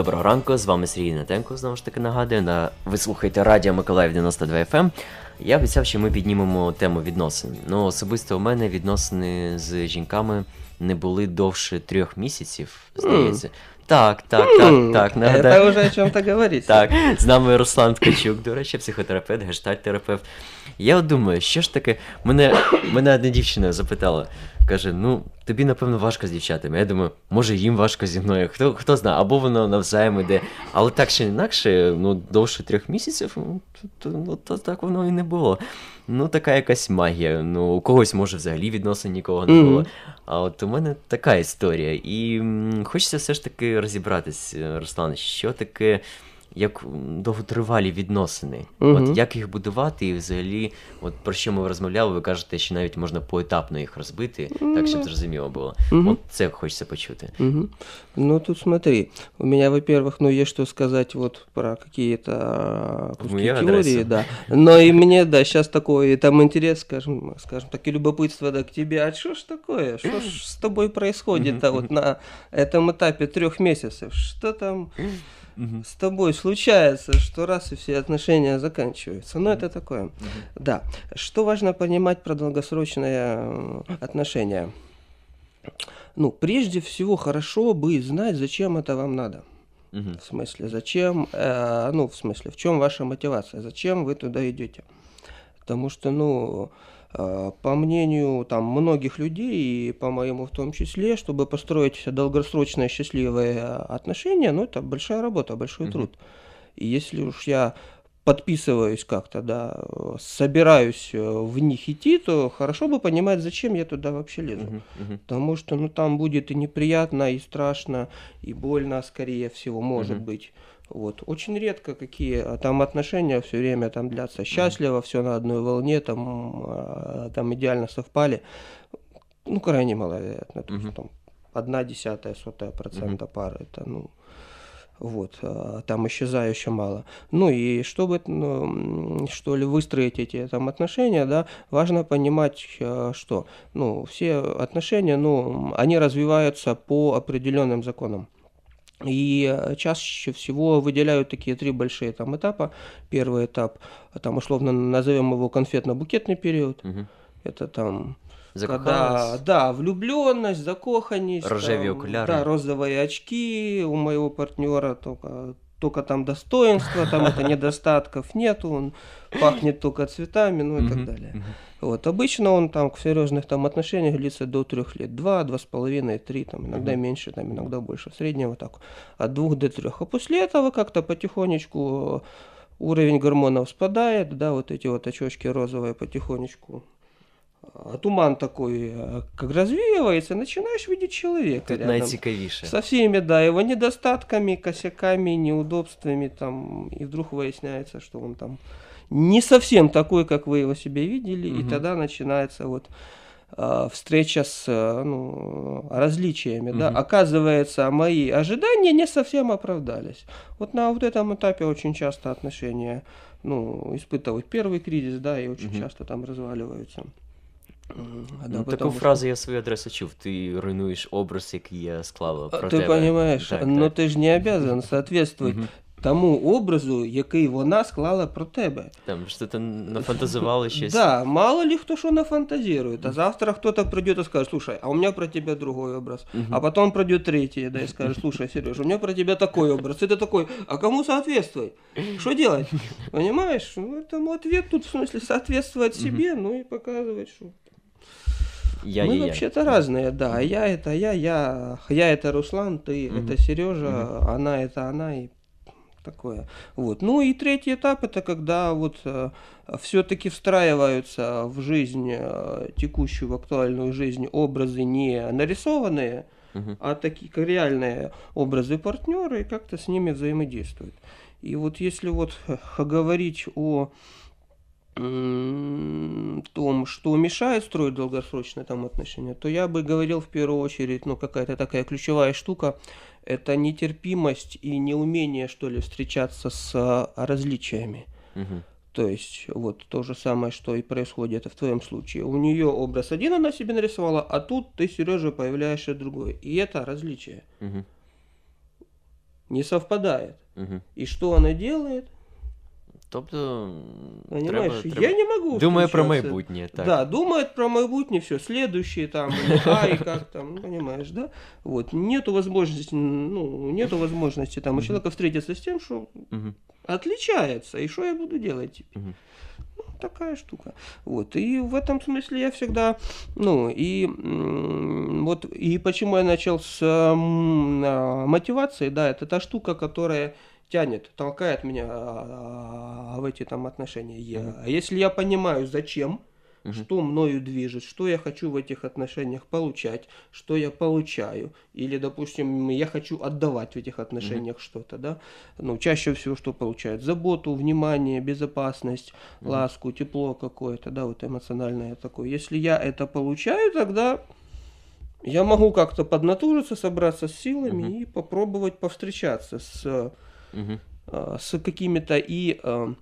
Доброго ранку, з вами Сергій Нетенко, знову ж таки нагадую. На... Ви слухаєте Радіо Миколаїв 92 FM. Я обіцяв, що ми піднімемо тему відносин. Ну, особисто у мене відносини з жінками не були довше трьох місяців, здається. Так, так, так, так. нагадаю. Это уже о чем-то говорить. Так, з нами Руслан Ткачук, до речі, психотерапевт, гештальт-терапевт. Я от думаю, що ж таке, мене, мене одна дівчина запитала, каже: ну, тобі, напевно, важко з дівчатами. Я думаю, може їм важко зі мною. Хто хто знає, або воно навзаєм іде. Але так чи інакше, ну, довше трьох місяців, ну, то, ну, то так воно і не було. Ну, така якась магія. Ну, у когось може взагалі відносин нікого не було. Mm-hmm. А от у мене така історія. І м, хочеться все ж таки розібратись, Руслан, що таке як довготривалі відносини. Угу. От Як їх будувати, і взагалі, от про що ми розмовляли, ви кажете, що навіть можна поетапно їх розбити, угу. так щоб зрозуміло було. Угу. От це хочеться почути. Угу. Ну тут смотри, у меня, во-первых, ну есть что сказать вот про какие-то куски теории, да. Но и мне, да, сейчас такой там интерес, скажем, скажем так, и любопытство да, к тебе, а что ж такое, что ж с тобой происходит-то вот на этом этапе трех месяцев, что там угу. с тобой случается, что раз и все отношения заканчиваются. Но угу. это такое. Угу. Да. Что важно понимать про долгосрочные э, отношения? Ну, прежде всего, хорошо бы знать, зачем это вам надо. Угу. В смысле, зачем, э, ну, в смысле, в чем ваша мотивация, зачем вы туда идете. Потому что, ну, по мнению там, многих людей, и по моему в том числе, чтобы построить долгосрочные счастливые отношения, ну, это большая работа, большой uh-huh. труд. И если уж я подписываюсь как-то, да, собираюсь э, в них идти, то хорошо бы понимать, зачем я туда вообще лезу. Uh-huh, uh-huh. Потому что, ну, там будет и неприятно, и страшно, и больно, скорее всего, может uh-huh. быть. Вот. Очень редко какие а, там отношения все время там длятся счастливо, все на одной волне, там, а, там идеально совпали. Ну, крайне маловероятно. То есть, там, одна десятая, сотая процента пары, это, ну, вот, а, там исчезающе мало. Ну и чтобы, ну, что ли, выстроить эти там отношения, да, важно понимать, что, ну, все отношения, ну, они развиваются по определенным законам. И э, чаще всего выделяют такие три большие там этапа. Первый этап, там условно назовем его конфетно-букетный период. Угу. Это там когда, да, влюбленность, закоханность, окуляры, да, розовые очки у моего партнера только только там достоинства, там это недостатков нету, он пахнет только цветами, ну и так далее. Вот, обычно он там к серьезных там отношениях длится до трех лет, два, два с половиной, три, там иногда меньше, там иногда больше, в среднем вот так, от двух до трех. А после этого как-то потихонечку уровень гормонов спадает, да, вот эти вот очечки розовые потихонечку туман такой, э, как развеивается, начинаешь видеть человека Тут найцікавіше. Со всеми, да, его недостатками, косяками, неудобствами, там, и вдруг выясняется, что он там не совсем такой, как вы его себе видели, угу. и тогда начинается вот э, встреча с э, ну, различиями, угу. да, оказывается, мои ожидания не совсем оправдались. Вот на вот этом этапе очень часто отношения, ну, испытывают первый кризис, да, и очень угу. часто там разваливаются. А, да, ну, Таку фразу я свою адресу чув. Ти руйнуєш образ, який я склала про Ти тебе. розумієш, так, ну так. ти ж не обязан соответствовать тому образу, який вона склала про тебе. Там что-то нафантазували щось. Да, мало ли кто что нафантазирует. А завтра кто-то придет и скажет, слушай, а у меня про тебя другой образ. А потом придет третий, да, и скажет, слушай, Сережа, у меня про тебя такой образ. Это такой, а кому соответствовать? Что делать? Понимаешь? Ну, этому ответ тут в смысле соответствовать себе, ну и показывать, что я Мы вообще-то разные, да. Я это я, я, я это Руслан, ты угу. это Сережа, угу. она это она и такое. Вот. Ну и третий этап это когда вот э, все-таки встраиваются в жизнь э, текущую, в актуальную жизнь образы не нарисованные, угу. а такие как реальные образы партнера и как-то с ними взаимодействуют. И вот если вот говорить о том, что мешает строить долгосрочные там отношения, то я бы говорил в первую очередь, ну, какая-то такая ключевая штука, это нетерпимость и неумение, что ли, встречаться с а, различиями. Угу. То есть, вот то же самое, что и происходит в твоем случае. У нее образ один она себе нарисовала, а тут ты, Сережа, появляешься другой. И это различие. Угу. не совпадает. Угу. И что она делает? Тобто, Понимаешь, треба, треба... я не могу Думає про майбутнє, так. Да, думает про майбутнее, все, следующие там, а и как там, ну, понимаешь, да? Вот, нету возможности, ну, нету возможности там у человека встретиться с тем, что отличается, и что я буду делать теперь? Ну, такая штука. Вот, и в этом смысле я всегда, ну, и вот, и почему я начал с а, мотивации, да, это та штука, которая тянет, толкает меня а, в эти там отношения. Я- а если я понимаю, зачем, Мгм. что мною движет, что я хочу в этих отношениях получать, что я получаю, или, допустим, я хочу отдавать в этих отношениях что-то, да, ну, чаще всего что получают? Заботу, внимание, безопасность, ласку, тепло какое-то, да, вот эмоциональное такое. Если я это получаю, тогда я могу как-то поднатужиться, собраться с силами Мгм. и попробовать повстречаться с А, с какими-то и а,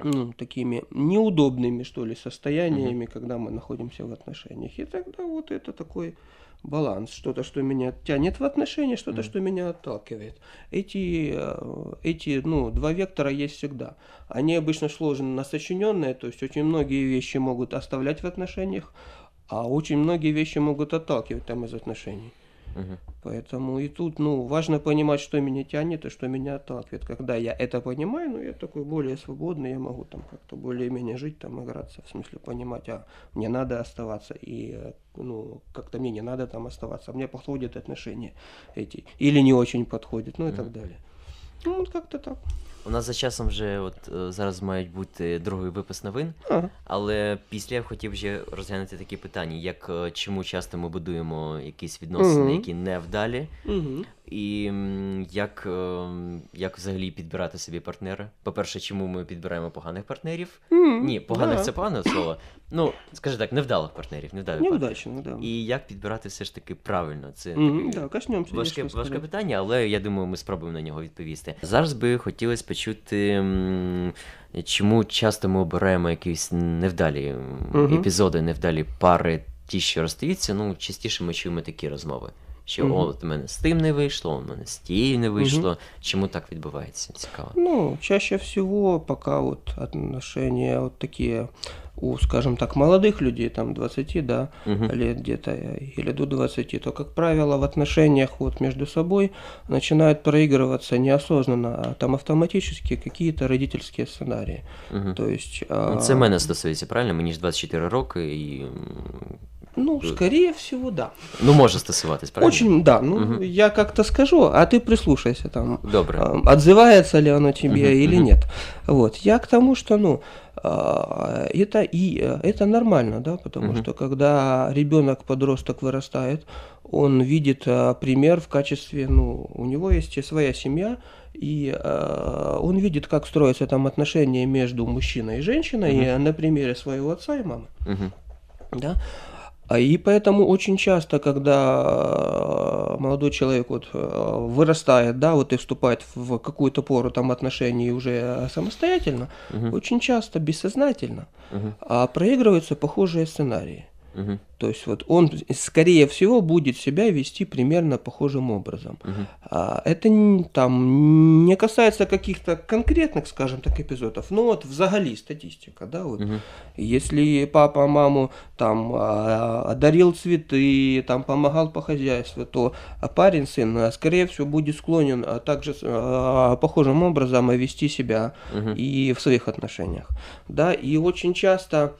ну, такими неудобными, что ли, состояниями, когда мы находимся в отношениях. И тогда вот это такой баланс, что-то, что меня тянет в отношения, что-то, Мгм. что меня отталкивает. Эти, э, эти, ну, два вектора есть всегда. Они обычно сложно сочиненные, то есть очень многие вещи могут оставлять в отношениях, а очень многие вещи могут отталкивать там из отношений. Поэтому и тут, ну, важно понимать, что меня тянет и что меня отталкивает. Когда я это понимаю, ну, я такой более свободный, я могу там как-то более-менее жить, там, играться, в смысле понимать, а мне надо оставаться, и, э, ну, как-то мне не надо там оставаться, а мне подходят отношения эти, или не очень подходят, ну, и так далее. Ну, вот как-то так. У нас за часом вже от е, зараз мають бути другий випис новин, Ага. але після я б хотів вже розглянути такі питання, як е, чому часто ми будуємо якісь відносини, Мгм. які невдалі, угу. І як, е, як взагалі підбирати собі партнера. По-перше, чому ми підбираємо поганих партнерів? Ні, поганих да. це погане слово. Ну, скажи так, невдалих партнерів, невдалих партнерів. Неудачно, да. І як підбирати все ж таки правильно? Це таке да, важке, важке питання, але я думаю, ми спробуємо на нього відповісти. Зараз би хотілося почути, чому часто ми обираємо якісь невдалі Мгм. епізоди, невдалі пари, ті, що розстаються. Ну, частіше ми чуємо такі розмови. Що Мгм. о, от у мене з тим не вийшло, у мене з тією не вийшло. Чому так відбувається? Цікаво. Ну, чаще всего, пока вот отношения вот такие у, скажем так, молодых людей, там 20, да, Мгм. лет где-то э, или до 20, то, как правило, в отношениях вот между собой начинают проигрываться неосознанно, а там автоматически какие-то родительские сценарии. Мгм. То есть... Ну, а, Це мене стосується, правильно? Мені ж 24 роки і. Ну, скорее всего, да. Ну, може стосуватись, правильно? Очень, да. Ну, Мгм. я как-то скажу, а ты прислушайся там. Добре. а, отзывается ли оно тебе Мгм, или мгм. нет. Вот. Я к тому, что, ну, а, это и э, это нормально, да, потому Мгм. что когда ребенок, подросток вырастает, он видит пример в качестве, ну, у него есть своя семья, и а, он видит, как строятся там отношения между мужчиной и женщиной, Мгм. и на примере своего отца и мамы Мгм. да. А И поэтому очень часто, когда э, молодой человек вот э, вырастает, да, вот и вступает в какую-то пору там отношений уже самостоятельно, Мгм. очень часто бессознательно а проигрываются похожие сценарии. Мгм. То есть вот он, скорее всего, будет себя вести примерно похожим образом. Мгм. А, Это там не касается каких-то конкретных, скажем так, эпизодов, но вот взагалі статистика, да, вот Мгм. если папа маму там а, дарил цветы, там помогал по хозяйству, то парень, сын, а, скорее всего, будет склонен а, также а, похожим образом вести себя Мгм. и в своих отношениях. Да, и очень часто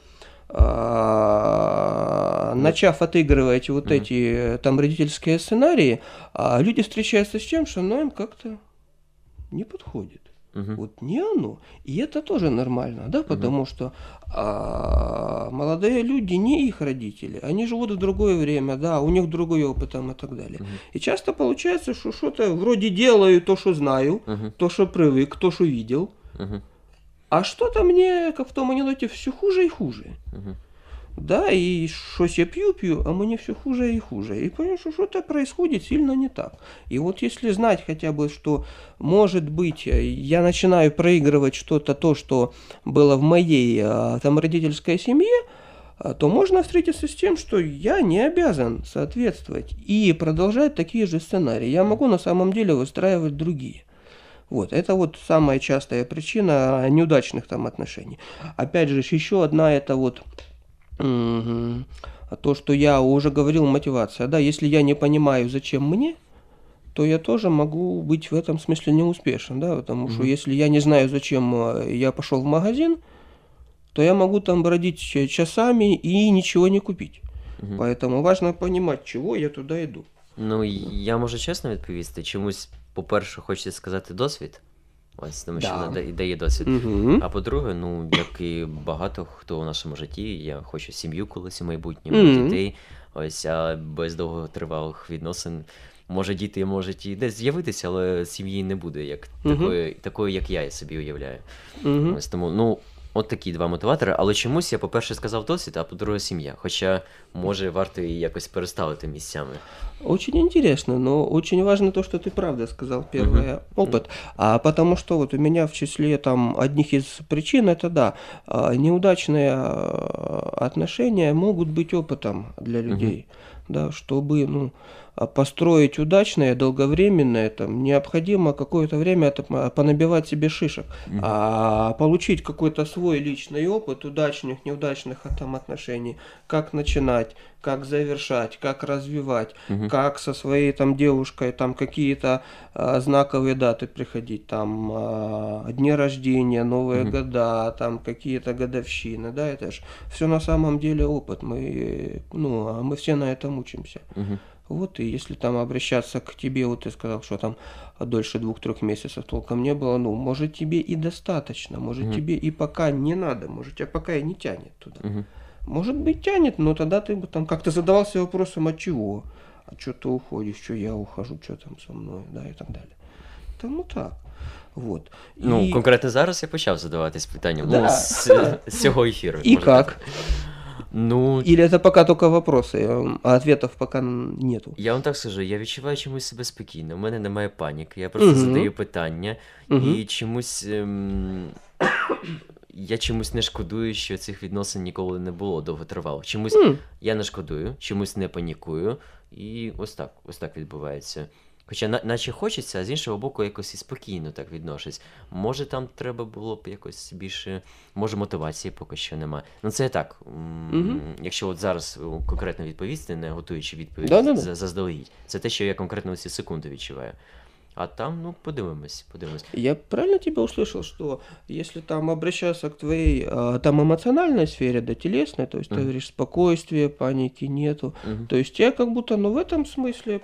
начав отыгрывать вот эти там родительские сценарии, а, люди встречаются с тем, что оно им как-то не подходит. Вот не оно. И это тоже нормально, да, потому что а, молодые люди не их родители, они живут в другое время, да, у них другой опыт там и так далее. И часто получается, что что-то вроде делаю то, что знаю, то, что привык, то, что видел, Мгм. А что-то мне, как в том анекдоте, все хуже и хуже. Мгм. Да, и щось я пью, пью, а мне все хуже и хуже. И понимаешь, что что-то происходит сильно не так. И вот если знать хотя бы, что, может быть, я начинаю проигрывать что-то, то, что было в моей а, там родительской семье, а, то можно встретиться с тем, что я не обязан соответствовать и продолжать такие же сценарии. Я могу на самом деле выстраивать другие. Вот, это вот самая частая причина неудачных там отношений. Опять же, еще одна это вот то, что я уже говорил, мотивация. Да, если я не понимаю, зачем мне, то я тоже могу быть в этом смысле неуспешен, да, потому mm-hmm. что если я не знаю, зачем э, я пошел в магазин, то я могу там бродить часами и ничего не купить. Mm-hmm. Поэтому важно понимать, чего я туда иду. Ну, я можу чесно відповісти. Чомусь, по-перше, хочеться сказати досвід. Ось тому що вона дає досвід. Угу. А по-друге, ну, як і багато хто у нашому житті, я хочу сім'ю колись у майбутньому, угу. дітей. Ось, а без довготривалих відносин. Може, діти можуть і десь з'явитися, але сім'ї не буде, як угу. такої, такої, як я собі уявляю. Ось тому, ну, От такі два мотиватори, але чомусь я, по-перше, сказав досвід, а по-друге, сім'я. Хоча, може, варто її якось переставити місцями. Очень интересно, но очень важно то, что ты правда сказал, первый uh-huh. опыт. А потому что вот у меня в числе там одних из причин это да, а, неудачные а, отношения могут быть опытом для людей, uh-huh. да, чтобы ну а построить удачное, долговременное, там, необходимо какое-то время понабивать себе шишек, угу. а получить какой-то свой личный опыт удачных, неудачных там, отношений, как начинать, как завершать, как развивать, угу. как со своей там девушкой там какие-то а, знаковые даты приходить, там а, дни рождения, Новые угу. года, там какие-то годовщины, да, это же все на самом деле опыт, мы, ну, а мы все на этом учимся. Угу. Вот, и если там обращаться к тебе, вот ты сказал, что там дольше двух-трех месяцев толком не было, ну, может тебе и достаточно, может угу. тебе и пока не надо, может тебя пока и не тянет туда. Угу. Может быть тянет, но тогда ты бы там как-то задавался вопросом, от чего, а что ты уходишь, что я ухожу, что там со мной, да, и так далее. Тому так. Вот. Ну, і... конкретно зараз я почав задаватись питанням да. ну, з, з цього ефіру. І як? Ну, Или это пока только вопросы, а ответов пока нету. Я вам так скажу, я відчуваю чомусь себе спокійно. У мене немає паніки, я просто угу. задаю питання угу. і чомусь. Ем... Я чомусь не шкодую, що цих відносин ніколи не було довготривало. Чомусь mm. я не шкодую, чомусь не панікую, і ось так ось так відбувається. Хоча на, наче хочеться, а з іншого боку, якось і спокійно так відношусь. Може, там треба було б якось більше, може, мотивації поки що немає. Ну, це так. Угу. Якщо от зараз конкретно відповісти, не готуючи відповідь да, за, заздалегідь, це те, що я конкретно ці секунди відчуваю. А там, ну, подивимось, подивимось. Я правильно тебя услышал, что если там обращаться к твоей там эмоциональной сфере, да, телесной, то есть uh-huh. ты говоришь спокойствие, паники нету, uh-huh. то есть я как будто, ну, в этом смысле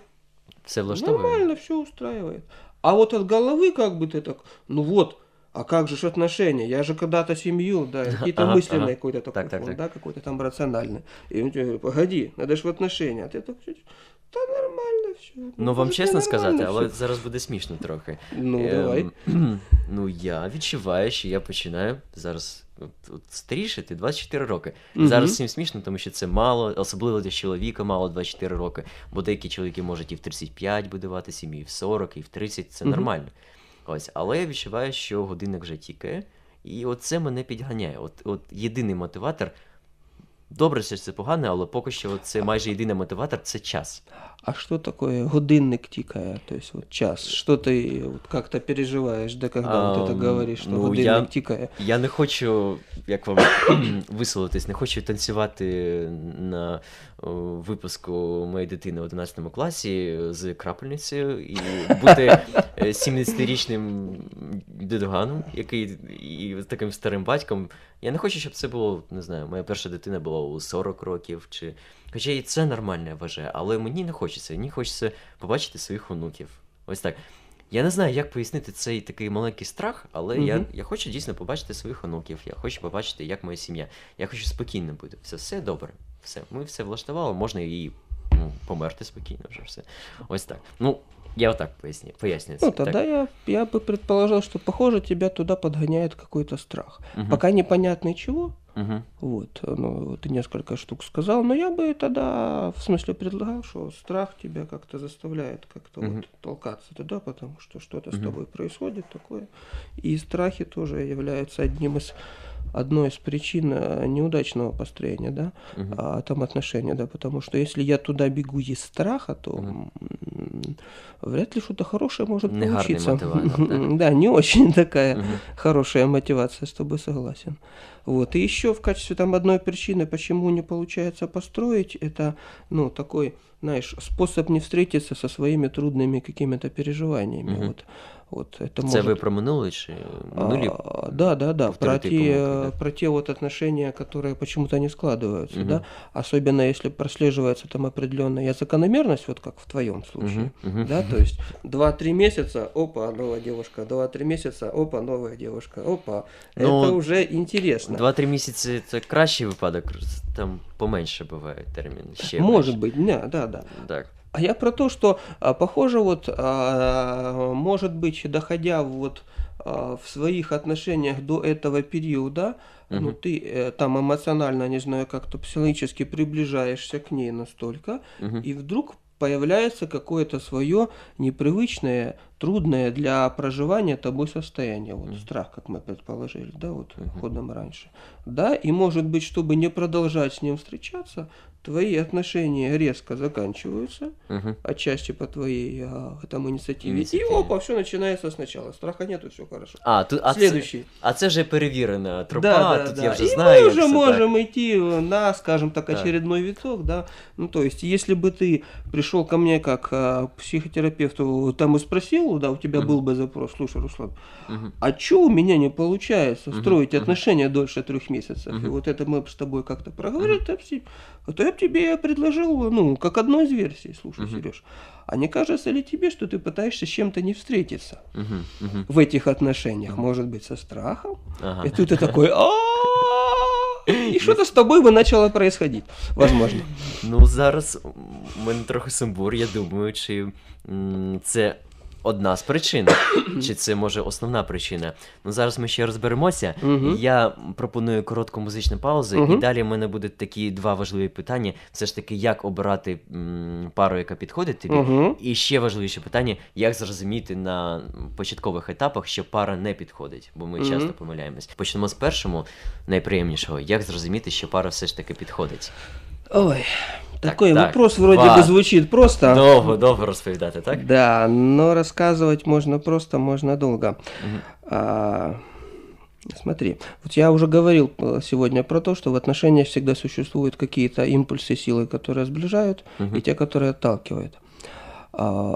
все влаштовує? Нормально, все устраивает. А вот от головы как бы ты так, ну вот, а как же ж отношения? Я же когда-то семью, да, какие-то ага, мысленные ага. какой-то такой так, так, так. да, какой-то там рациональный. И он тебе говорит, погоди, надо ж в отношения. А ты так, та нормально все. Ну, ну вам чесно сказати, але зараз буде смішно трохи. Ну, ем, давай. Ну, я відчуваю, що я починаю зараз от, от старішити 24 роки. І зараз всім смішно, тому що це мало, особливо для чоловіка мало 24 роки. Бо деякі чоловіки можуть і в 35 будувати сім'ю, і в 40, і в 30, це нормально. Ось, але я відчуваю, що годинник вже тікає, і оце мене підганяє. От, От єдиний мотиватор. Добре, що це погано, але поки що це майже єдиний мотиватор це час. А що таке годинник тікає? Тобто от час. Що ти от як-то переживаєш, де коли а, от це говориш, що ну, годинник я, тікає? Я не хочу, як вам висловитись, не хочу танцювати на випуску моєї дитини в 11 класі з крапельницею і бути 70-річним е, дедуганом, який і таким старим батьком. Я не хочу, щоб це було, не знаю, моя перша дитина була у 40 років. чи... Хоча і це нормально, я вважаю, але мені не хочеться. Мені хочеться побачити своїх онуків. Ось так. Я не знаю, як пояснити цей такий маленький страх, але mm я я хочу дійсно побачити своїх онуків. Я хочу побачити, як моя сім'я. Я хочу спокійно бути. Все все добре. Все. Ми все влаштували, можна і ну, померти спокійно вже все. Ось так. Ну, я вот так поясню, поясню. Ну, тогда я, я бы предположил, что, похоже, тебя туда подгоняет какой-то страх. Угу. Пока непонятно чего. Угу. Вот, ну, ты несколько штук сказал, но я бы тогда, в смысле, предлагал, что страх тебя как-то заставляет как-то угу. вот толкаться туда, потому что что-то угу. с тобой происходит такое. И страхи тоже являются одним из одной из причин э, неудачного построения, да, Мгм. а, там отношения, да, потому что если я туда бегу из страха, то м, вряд ли что-то хорошее может Негарный получиться. да? Да, не очень такая хорошая мотивация, с тобой согласен. Вот. И еще в качестве там одной причины, почему не получается построить, это, ну, такой, знаешь, способ не встретиться со своими трудными какими-то переживаниями. Мгм. Вот. Вот это Це может ви про минуле чи минулі? а, да, да, да, про повторити те, помилки, э, да. про те вот отношения, которые почему-то не складываются, Мгм. да, особенно если прослеживается там определенная закономерность, вот как в твоем случае, Мгм, мгм. да, то есть 2-3 месяца, опа, новая девушка, 2-3 месяца, опа, новая девушка, опа, Ну, это уже интересно. Два-три місяці це кращий випадок, там поменше буває термін. Ще Может менше. быть, да, да, да. Так. А я про то, что, а, похоже, вот, а, может быть, доходя вот а, в своих отношениях до этого периода, ну, Мгм. ты э, там эмоционально, не знаю, как-то психологически приближаешься к ней настолько, Мгм. и вдруг появляется какое-то свое непривычное, трудное для проживания тобой состояние. Вот Мгм. страх, как мы предположили, да, вот Мгм. ходом раньше. Да, и может быть, чтобы не продолжать с ним встречаться, твои отношения резко заканчиваются, Мгм. отчасти по твоей а, там инициативе. Инициативе. И опа, все начинается сначала. Страха нету, все хорошо. А, тут, а, це, Следующий. а це вже перевірена тропа, Да, да, тут да. я вже и знаю. мы уже все так. можем идти на, скажем так, очередной виток, да. Ну, то есть, если бы ты пришел ко мне как а, психотерапевту, там и спросил, да, у тебя Мгм. был бы запрос, слушай, Руслан, Мгм. а что у меня не получается строить мгм. отношения дольше трех месяцев? И Мгм. вот это мы с тобой как-то проговорили, а то я бы тебе предложил, ну, как одну из версий, слушай, Мгм. Сереж, а не кажется ли тебе, что ты пытаешься с чем-то не встретиться Мгм. Мгм. в этих отношениях? Может быть, со страхом? Ага. И тут ты такой, «А-а-а!» и что-то с тобой бы начало происходить, возможно. Ну, зараз у мене трохи сумбур, я думаю, чи це одна з причин, чи це може основна причина. Ну, зараз ми ще розберемося. Мгм. Я пропоную коротку музичну паузу, і далі в мене будуть такі два важливі питання: все ж таки, як обирати м, пару, яка підходить тобі. Мгм. І ще важливіше питання, як зрозуміти на початкових етапах, що пара не підходить, бо ми часто помиляємось. Почнемо з першого, найприємнішого. Як зрозуміти, що пара все ж таки підходить? Ой, Так, такой так. вопрос вроде Ва. бы звучит просто. Довго, довго розповідати, так? Да, но рассказывать можно просто, можно долго. Мгм. А, смотри, вот я уже говорил э, сегодня про то, что в отношениях всегда существуют какие-то импульсы, силы, которые сближают, Мгм. и те, которые отталкивают. А,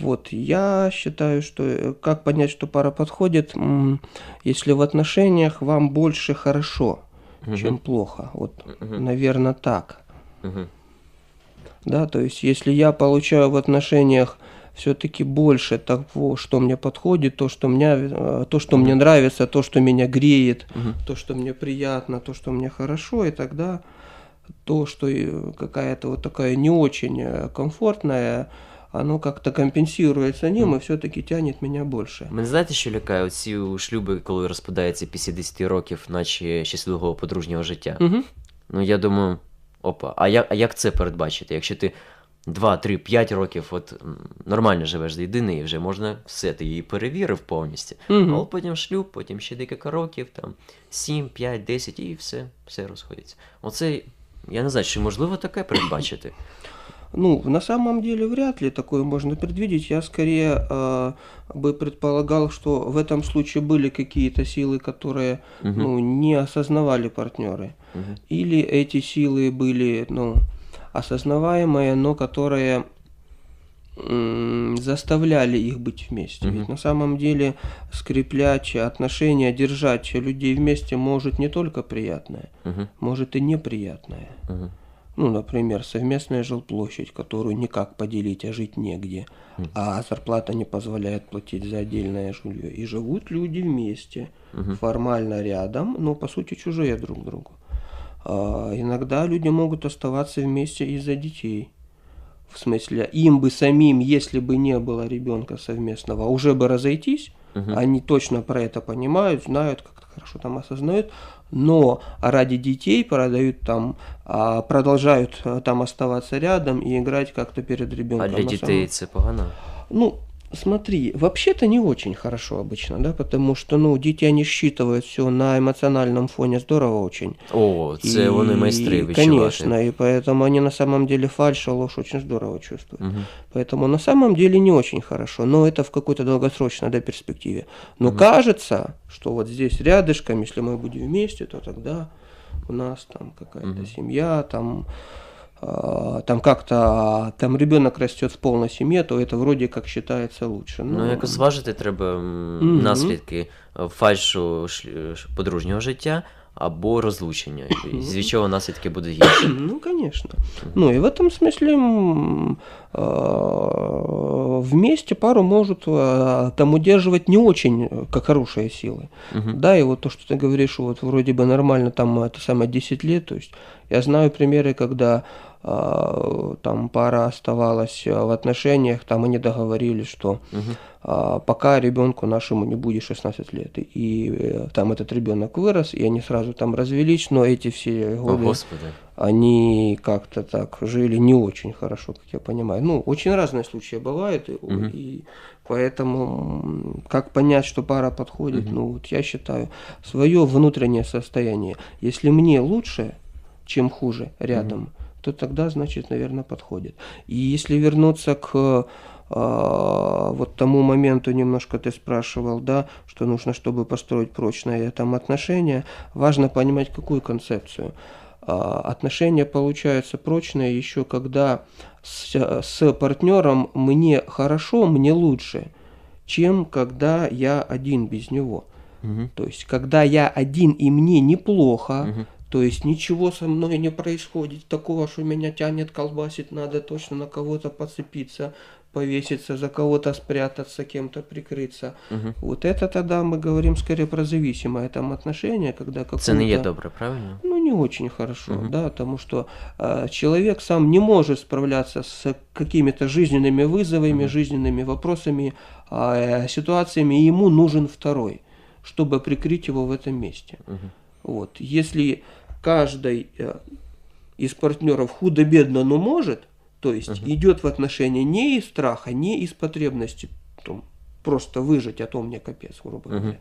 вот я считаю, что э, как понять, что пара подходит, если в отношениях вам больше хорошо, Мгм. чем плохо. Вот, Мгм. наверное, так. Мгм. Да, то есть если я получаю в отношениях все-таки больше того, что мне подходит, то, что мне, э, то, что мне нравится, то, что меня греет, Мгм. то, что мне приятно, то, что мне хорошо, и тогда то, что э, какая-то вот такая не очень э, комфортная, оно как-то компенсируется ним и все-таки тянет меня больше. Мене знаєте, що лякає? Оці шлюби, коли розпадаються після 10 років, наче щасливого подружнього життя. Мгм. Ну я думаю, опа, а як, а як це передбачити? Якщо ти 2, 3, 5 років от нормально живеш з єдиною, вже можна все, ти її перевірив повністю. Мгм. Але потім шлюб, потім ще декілька років, там 7, 5, 10 і все, все розходиться. Оце, я не знаю, чи можливо таке передбачити. Ну, на самом деле вряд ли такое можно предвидеть. Я скорее э, бы предполагал, что в этом случае были какие-то силы, которые Мгм. ну, не осознавали партнеры. Мгм. Или эти силы были ну, осознаваемые, но которые заставляли их быть вместе. Ведь на самом деле скреплять отношения, держать людей вместе может не только приятное, может и неприятное. Ну, например, совместная жилплощадь, которую никак поделить, а жить негде, а зарплата не позволяет платить за отдельное жилье. И живут люди вместе, формально рядом, но по сути чужие друг другу. А, иногда люди могут оставаться вместе из-за детей. В смысле, им бы самим, если бы не было ребенка совместного, уже бы разойтись, Мгм. они точно про это понимают, знают, как-то хорошо там осознают, но ради детей продают там, а, продолжают а, там оставаться рядом и играть как-то перед ребенком. А для дітей самом- це погано. Ну, Смотри, вообще-то не очень хорошо обычно, да, потому что, ну, дети, они считывают все на эмоциональном фоне здорово очень. О, це вони майстри відчувати. Конечно, и поэтому они на самом деле фальш, ложь очень здорово чувствуют. Мгм. Поэтому на самом деле не очень хорошо, но это в какой-то долгосрочной да, перспективе. Но кажется, что вот здесь рядышком, если мы будем вместе, то тогда у нас там какая-то Мгм. семья, там а, там как-то там ребенок растет в полной семье, то это вроде как считается лучше. Ну, якось зважити треба м, Мгм. наслідки е, фальшу шль- ш- подружнього життя або розлучення, і з чого наслідки будуть гірші. Ну, конечно. Ну, и в этом смысле м, а, вместе пару может а, там удерживать не очень, э, как хорошие силы. Мгм. Да, и вот то, что ты говоришь, вот вроде бы нормально, там это самое 10 лет, то есть я знаю примеры, когда а, там пара оставалась а, в отношениях, там они договорились, что а, пока ребенку нашему не будет 16 лет. И э, там этот ребенок вырос, и они сразу там развелись, но эти все О, годы Господи. они как-то так жили не очень хорошо, как я понимаю. Ну, очень разные случаи бывают, Мгм. и поэтому как понять, что пара подходит, Мгм. ну, вот я считаю, свое внутреннее состояние. Если мне лучше, чем хуже рядом, то тогда, значит, наверное, подходит. И если вернуться к а, вот тому моменту немножко ты спрашивал, да, что нужно, чтобы построить прочные там отношения, важно понимать, какую концепцию. А, Отношения получаются прочные еще когда с, с партнером мне хорошо, мне лучше, чем когда я один без него. Мгм. То есть, когда я один и мне неплохо, Мгм. То есть ничего со мной не происходит такого, что меня тянет, колбасит, надо точно на кого-то подцепиться, повеситься, за кого-то спрятаться, кем-то прикрыться. Мгм. Вот это тогда мы говорим скорее про зависимое там отношение, когда Це не є какое-то- добре, правильно? ну, не очень хорошо, Мгм. да, потому что э, человек сам не может справляться с какими-то жизненными вызовами, Мгм. жизненными вопросами, э, ситуациями, и ему нужен второй, чтобы прикрыть его в этом месте. Мгм. Вот. Если каждый э, из партнеров худо-бедно, но может, то есть Мгм. идет в отношения не из страха, не из потребности там, просто выжить, а то мне капец, грубо говоря.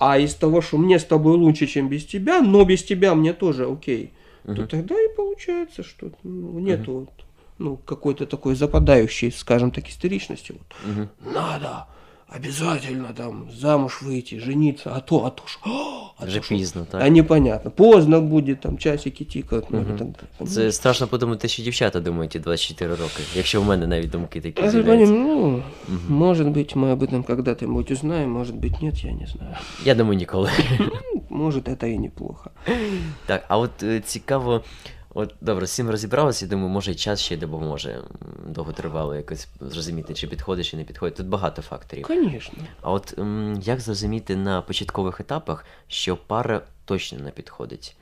А из того, что мне с тобой лучше, чем без тебя, но без тебя мне тоже окей, то Мгм. тогда и получается, что ну, нету вот, ну, какой-то такой западающей, скажем так, истеричности. Вот. Мгм. Надо обязательно там замуж выйти, жениться, а то, а то ж, а Вже то ж пізно, так. а непонятно. Поздно будет, там часики тикают. Ну, Мгм. и так далее. Це Понимаешь? страшно подумати, що дівчата думають і 24 роки, якщо в мене навіть думки такі А ты з'являються. поним- ну, Мгм. может быть, мы об этом когда-нибудь узнаем, может быть, нет, я не знаю. Я думаю, ніколи. Может, это и неплохо. Так, а от е, цікаво, от добре, з цим розібралися, я думаю, може і час ще допоможе м, довготривало якось зрозуміти, чи підходить, чи не підходить. Тут багато факторів. Конечно. А от як зрозуміти на початкових етапах, що пара точно не підходить?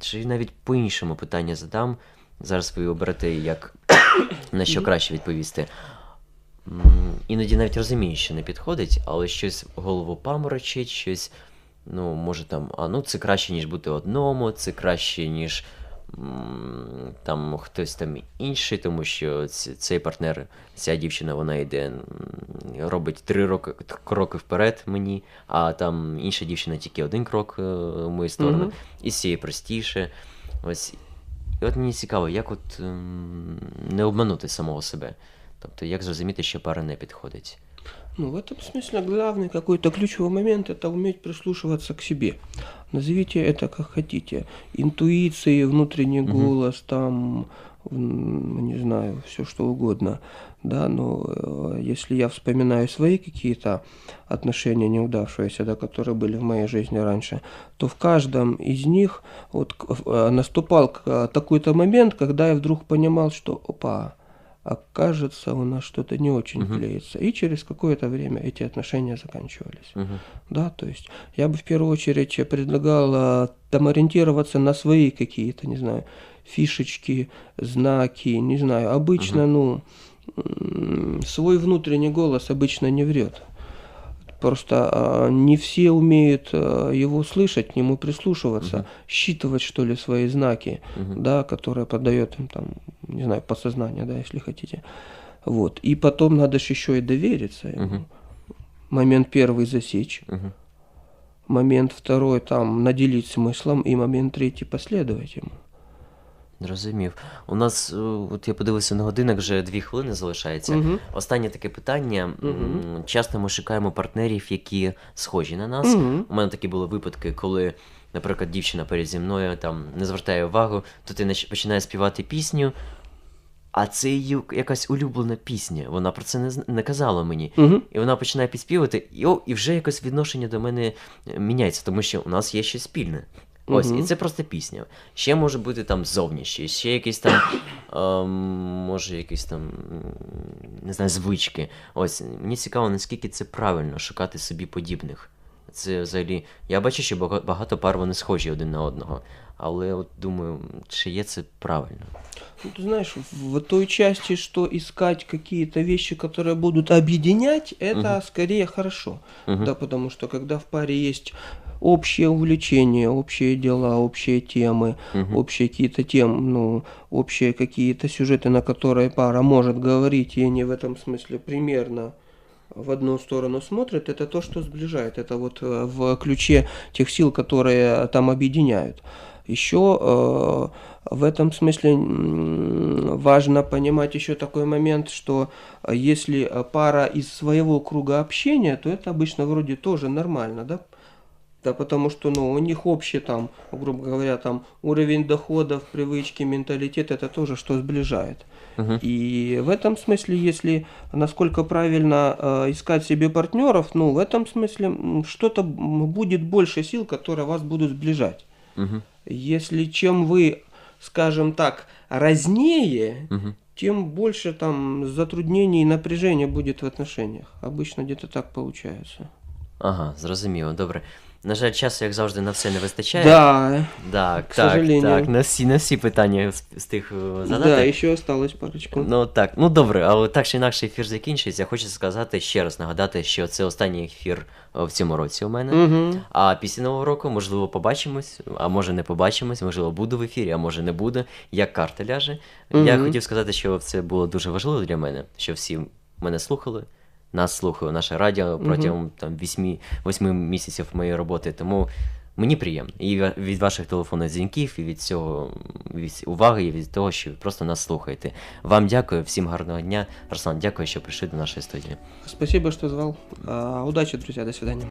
Чи навіть по-іншому питання задам. Зараз ви оберете, як на що краще відповісти. Іноді навіть розумію, що не підходить, але щось голову паморочить, щось, ну, може там, а ну це краще, ніж бути одному, це краще, ніж там хтось там інший, тому що цей партнер, ця дівчина, вона йде, робить три роки, кроки вперед мені, а там інша дівчина тільки один крок е, в мою сторону, Мгм. і з цієї простіше. Ось. І от мені цікаво, як от ем, не обманути самого себе. Тобто, як зрозуміти, що пара не підходить. Ну, в этом смысле главный какой-то ключевой момент – это уметь прислушиваться к себе. Назовите это как хотите. Интуиции, внутренний Мгм. голос, там, не знаю, все что угодно. Да, но э, если я вспоминаю свои какие-то отношения неудавшиеся, да, которые были в моей жизни раньше, то в каждом из них вот э, наступал э, такой-то момент, когда я вдруг понимал, что опа, а кажется, у нас что-то не очень Мгм. клеится. И через какое-то время эти отношения заканчивались. Угу. Да, то есть я бы в первую очередь предлагал а, там ориентироваться на свои какие-то, не знаю, фишечки, знаки, не знаю. Обычно, ну, м, свой внутренний голос обычно не врет. Просто а, не все умеют а, его слышать, к нему прислушиваться, Мгм. считывать, что ли, свои знаки Угу. да, которая подает им там, не знаю, подсознание, да, если хотите. Вот. И потом надо же еще и довериться ему. Мгм. Момент первый засечь, Мгм. момент второй там наделить смыслом, и момент третий последовать ему. Зрозумів. У нас, е, от я подивився на годинник, вже дві хвилини залишається. Мгм. Останнє таке питання. М, Часто ми шукаємо партнерів, які схожі на нас. Мгм. У мене такі були випадки, коли, наприклад, дівчина перед зі мною там не звертає увагу, то ти починає співати пісню, а це її якась улюблена пісня. Вона про це не, не казала мені. І вона починає підспівати, і, о, і вже якось відношення до мене е, міняється, тому що у нас є щось спільне. Ось, Мгм. і це просто пісня. Ще може бути там зовнішні, ще якісь там, ем, може, якісь там, м, не знаю, звички. Ось, мені цікаво, наскільки це правильно шукати собі подібних. Це взагалі. Я бачу, що бага- багато пар вони схожі один на одного. Але от думаю, чи є це правильно? Ну, ты знаешь, в той части, что искать какие-то вещи, которые будут объединять, это Мгм. скорее хорошо. Мгм. Да, потому что когда в паре есть общее увлечение, общие дела, общие темы, Мгм. общие какие-то темы, ну, общие какие-то сюжеты, на которые пара может говорить, и они в этом смысле примерно в одну сторону смотрят, это то, что сближает. Это вот э, в ключе тех сил, которые там объединяют. Еще э, в этом смысле важно понимать еще такой момент, что э, если э, пара из своего круга общения, то это обычно вроде тоже нормально, да? Да, потому что, ну, у них общий там, грубо говоря, там уровень доходов, привычки, менталитет, это тоже что сближает. Мгм. И в этом смысле, если насколько правильно э, искать себе партнеров, ну, в этом смысле что-то будет больше сил, которые вас будут сближать. Мгм. Если чем вы, скажем так, разнее, Мгм. тем больше там затруднений и напряжения будет в отношениях. Обычно где-то так получается. Ага, зрозуміло, добре. На жаль, часу, як завжди, на все не вистачає. Да, Так, К так, сожалению. так. На всі, на всі питання тих е, задати. да, еще осталось парочку. Ну так, ну добре, але так чи інакше ефір закінчується. Хочу сказати ще раз нагадати, що це останній ефір е, в цьому році у мене. Угу. А після нового року, можливо, побачимось, а може не побачимось, можливо, буду в ефірі, а може не буду. Як карта ляже. Я хотів сказати, що це було дуже важливо для мене, що всі мене слухали. Нас слухає, наше радіо протягом там 8, 8 місяців моєї роботи. Тому мені приємно. І від ваших телефонних дзвінків, і від цього від уваги, і від того, що ви просто нас слухаєте. Вам дякую, всім гарного дня. Руслан, дякую, що прийшли до нашої студії. Спасибо, що звав. Удачі, друзі, до свидания.